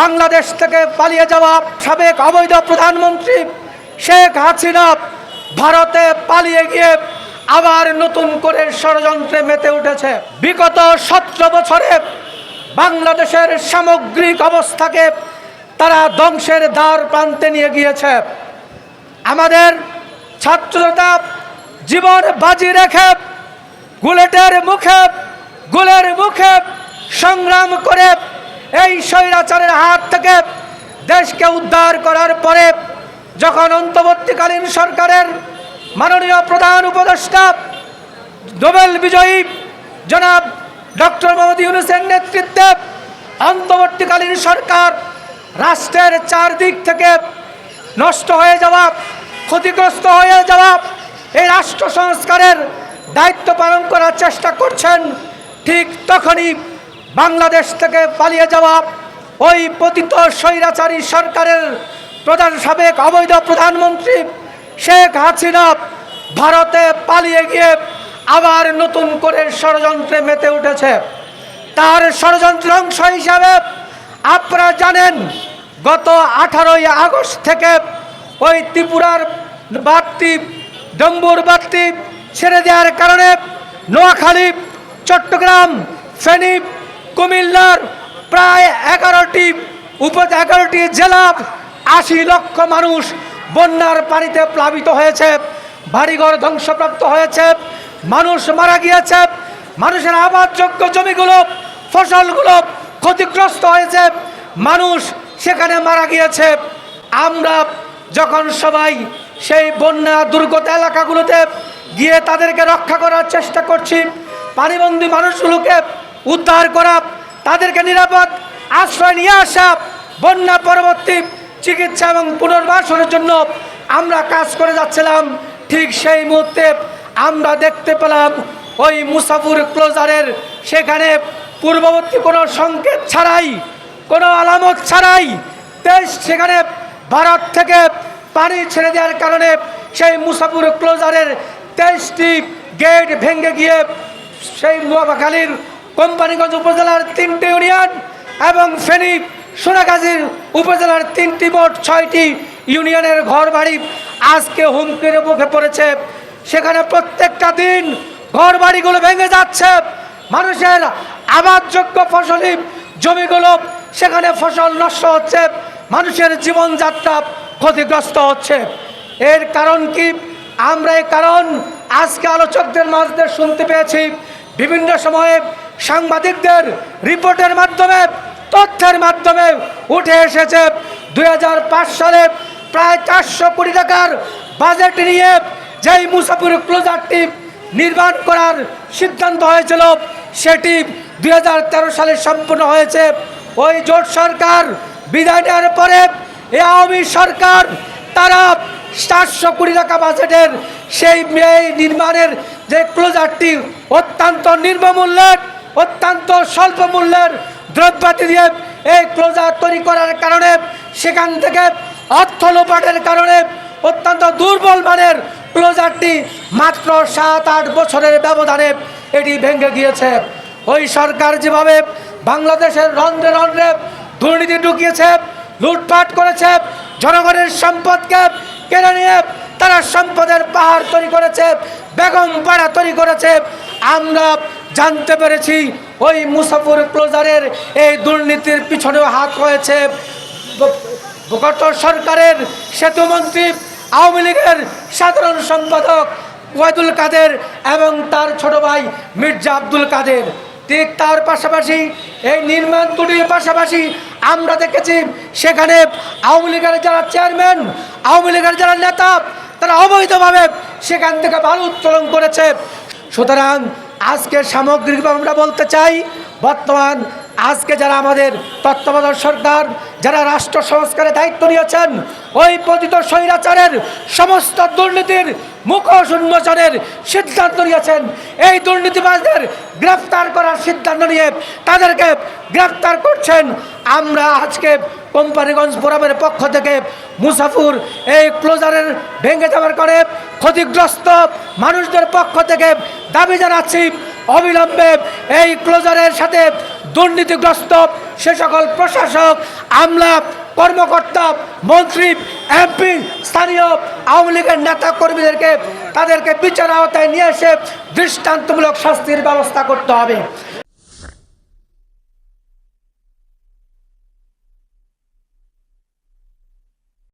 বাংলাদেশ থেকে পালিয়ে যাওয়া সাবেক অবৈধ প্রধানমন্ত্রী শেখ হাসিনা ভারতে পালিয়ে গিয়ে আবার নতুন করে ষড়যন্ত্রে মেতে উঠেছে। বিগত সতেরো বছরে বাংলাদেশের সামগ্রিক অবস্থাকে তারা ধ্বংসের দ্বার প্রান্তে নিয়ে গিয়েছে। আমাদের ছাত্রতা জীবন বাজি রেখে গুলেটের মুখে, গুলের মুখে সংগ্রাম করে এই স্বৈরাচারের হাত থেকে দেশকে উদ্ধার করার পরে যখন অন্তর্বর্তীকালীন সরকারের মাননীয় প্রধান উপদেষ্টা নোবেল বিজয়ী জনাব ডক্টর মোহাম্মদ ইউনুসের নেতৃত্বে অন্তর্বর্তীকালীন সরকার রাষ্ট্রের চারদিক থেকে নষ্ট হয়ে যাওয়া, ক্ষতিগ্রস্ত হয়ে যাওয়া এই রাষ্ট্র সংস্কারের দায়িত্ব পালন করার চেষ্টা করছেন, ঠিক তখনই বাংলাদেশ থেকে পালিয়ে যাওয়া ওই পতিত স্বৈরাচারী সরকারের প্রধান সাবেক অবৈধ প্রধানমন্ত্রী শেখ হাসিনা ভারতে পালিয়ে গিয়ে আবার নতুন করে ষড়যন্ত্রে মেতে উঠেছে। তার ষড়যন্ত্র অংশ হিসাবে আপনারা জানেন, গত আঠারোই আগস্ট থেকে ওই ত্রিপুরার বাড়তি, ডম্বুর বাড়তি ছেড়ে দেওয়ার কারণে নোয়াখালী, চট্টগ্রাম, ফেনী কুমিল্লার প্রায় এগারোটি উপ এগারোটি জেলা আশি লক্ষ মানুষ বন্যার পানিতে প্লাবিত হয়েছে, বাড়িঘর ধ্বংসপ্রাপ্ত হয়েছে, মানুষ মারা গিয়েছে, মানুষের আবাদযোগ্য জমিগুলো, ফসলগুলো ক্ষতিগ্রস্ত হয়েছে, মানুষ সেখানে মারা গিয়েছে। আমরা যখন সবাই সেই বন্যা দুর্গত এলাকাগুলোতে গিয়ে তাদেরকে রক্ষা করার চেষ্টা করছি, পানিবন্দী মানুষগুলোকে উদ্ধার করা, তাদেরকে নিরাপদ আশ্রয় নিয়ে আসা, বন্যা পরবর্তী চিকিৎসা এবং পুনর্বাসনের জন্য আমরা কাজ করে যাচ্ছিলাম। ঠিক সেই মুহূর্তে আমরা দেখতে পেলাম ওই মুসাফুর ক্লোজারের সেখানে পূর্ববর্তী কোনো সংকেত ছাড়াই, কোনো আলামত ছাড়াই দেশ সেখানে ভারত থেকে পানি ছেড়ে দেওয়ার কারণে সেই মুসাফুর ক্লোজারের তেইশটি গেট ভেঙে গিয়ে সেই নোয়াখালীর কোম্পানিগঞ্জ উপজেলার তিনটি ইউনিয়ন এবং ফেনী সোনাগাজীর উপজেলার তিনটি মোট ছয়টি ইউনিয়নের ঘর বাড়ি আজকে হুমকির মুখে পড়েছে। সেখানে প্রত্যেকটা দিন ঘর বাড়িগুলো ভেঙে যাচ্ছে। মানুষের আবাদযোগ্য ফসলি জমিগুলো সেখানে ফসল নষ্ট হচ্ছে। মানুষের জীবনযাত্রা ক্ষতিগ্রস্ত হচ্ছে। এর কারণ কি? আমরা এই কারণ আজকে আলোচকদের মাঝে শুনতে পেয়েছি। বিভিন্ন সময়ে সাংবাদিকদের রিপোর্টের মাধ্যমে, তথ্যের মাধ্যমে উঠে এসেছে দুই হাজার পাঁচ সালে প্রায় চারশো কোটি টাকার বাজেট নিয়ে যেই মুসাফির ক্লোজারটি নির্মাণ করার সিদ্ধান্ত হয়েছিল, সেটি দুই হাজার তেরো সালে সম্পূর্ণ হয়েছে। ওই জোট সরকার বিদায় নেওয়ার পরে এ আওয়ামী সরকার তারা চারশো কোটি টাকা বাজেটের সেই নির্মাণের যে ক্লোজারটি অত্যন্ত নির্মমূল্যের অত্যন্ত স্বল্প মূল্যের দ্রব্যাতি দিয়ে এই ক্লোজার তৈরি করার কারণে সেখান থেকে অর্থ লোপাটের কারণে অত্যন্ত দুর্বল মানের ক্লোজারটি মাত্র সাত আট বছরের ব্যবধানে এটি ভেঙে গিয়েছে। ওই সরকার যেভাবে বাংলাদেশের রন্ধ্রে রন্ধ্রে দুর্নীতি ঢুকিয়েছে, লুটপাট করেছে, জনগণের সম্পদকে কেড়ে নিয়ে তারা সম্পদের পাহাড় তৈরি করেছে, বেগম পাড়া তৈরি করেছে, আমরা জানতে পেরেছি ওই মুসাফুর ক্লোজারের এই দুর্নীতির পিছনেও হাত হয়েছে গত সরকারের সেতুমন্ত্রী আওয়ামী লীগের সাধারণ সম্পাদক ওয়াদুল কাদের এবং তার ছোট ভাই মির্জা আব্দুল কাদের। ঠিক তার পাশাপাশি এই নির্মাণ ত্রুটির পাশাপাশি আমরা দেখেছি সেখানে আওয়ামী লীগের যারা চেয়ারম্যান, আওয়ামী লীগের যারা নেতা, তারা অবৈধভাবে সেখান থেকে ভালো উত্তোলন করেছে। সুতরাং আজকে সামগ্রিকভাবে আমরা বলতে চাই বর্তমান আজকে যারা আমাদের তত্ত্বাবধায়ক সরকার, যারা রাষ্ট্র সংস্কারের দায়িত্ব নিয়েছেন, ওই পতিত স্বৈরাচারের সমস্ত দুর্নীতির মুখোশ উন্মোচনের সিদ্ধান্ত নিয়েছেন। এই দুর্নীতিবাজদের গ্রেফতার করার সিদ্ধান্ত নিয়ে তাদেরকে গ্রেফতার করছেন। আমরা আজকে কোম্পানিগঞ্জ ফোরামের পক্ষ থেকে মুসাফুর এই ক্লোজারের ভেঙে যাওয়ার করে ক্ষতিগ্রস্ত মানুষদের পক্ষ থেকে দাবি জানাচ্ছি। অবিলম্বে এই ক্লোজারের সাথে দুর্নীতিগ্রস্ত, সে সকল প্রশাসক, আমলা, কর্মকর্তা, মন্ত্রী, এমপি, স্থানীয় আওয়ামী লীগের নেতা কর্মীদেরকে তাদেরকে বিচার আওতায় নিয়ে এসে দৃষ্টান্তমূলক শাস্তির ব্যবস্থা করতে হবে।